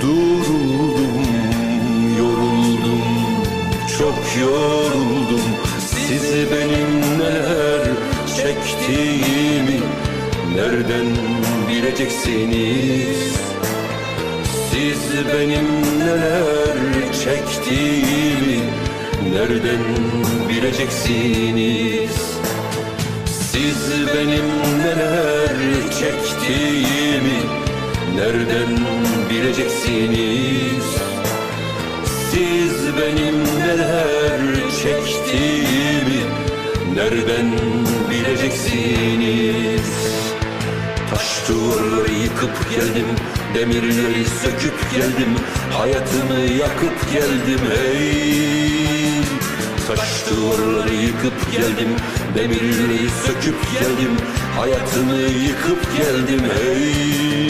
duruldum, yoruldum, çok yoruldum. Siz benim neler çektiğimi nereden bileceksiniz? Siz benim neler çektiğimi nereden bileceksiniz? Siz benim neler çektiğimi nereden bileceksiniz? Siz benim neler çektiğimi nereden bileceksiniz? Taş duvarları yıkıp geldim Demirleri söküp geldim Hayatımı yakıp geldim hey Taş duvarları yıkıp geldim Demirleri söküp geldim Hayatımı yıkıp geldim hey